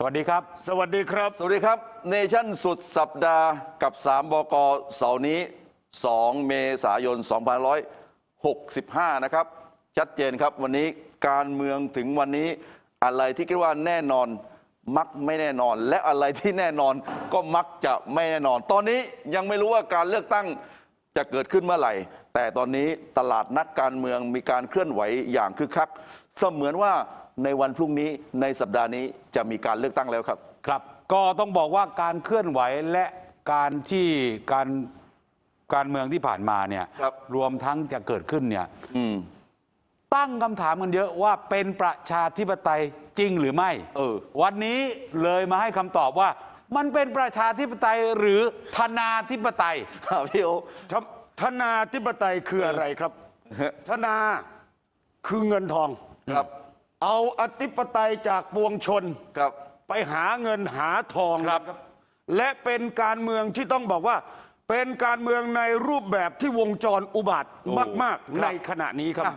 สวัสดีครับ สวัสดีครับ สวัสดีครับเนชั่นสุดสัปดาห์กับ 3 บกเสาร์นี้ 2 เมษายน 2565 นะครับ ชัดเจนครับวันนี้การเมืองถึงวันนี้อะไรที่คิดว่าแน่นอนมักไม่แน่นอน และอะไรที่แน่นอนก็มักจะไม่แน่นอน ตอนนี้ยังไม่รู้ว่าการเลือกตั้งจะเกิดขึ้นเมื่อไหร่ แต่ตอนนี้ตลาดนักการเมืองมีการเคลื่อนไหวอย่างคึกคัก เสมือนว่าในวันพรุ่งนี้ในสัปดาห์นี้จะมีการเลือกตั้งแล้วครับ ครับ ก็ต้องบอกว่าการเคลื่อนไหวและการที่การการเมืองที่ผ่านมาเนี่ยครับรวมทั้งจะเกิดขึ้นเนี่ยอืมตั้งคำถามกันเยอะว่าเป็นประชาธิปไตยจริงหรือไม่เออวันนี้เลยมาให้คำตอบว่า มันเป็นประชาธิปไตยหรือธนาธิปไตยอ่าพี่โอธ ธนาธิปไตยคืออะไรครับ ธนาคือเงินทองครับ เอาอธิปไตยจากปวงชนครับ ไปหาเงินหาทองครับ และเป็นการเมืองที่ต้องบอกว่า เป็นการเมืองในรูปแบบที่วงจรอุบาทมาก ๆ ในขณะนี้ครับ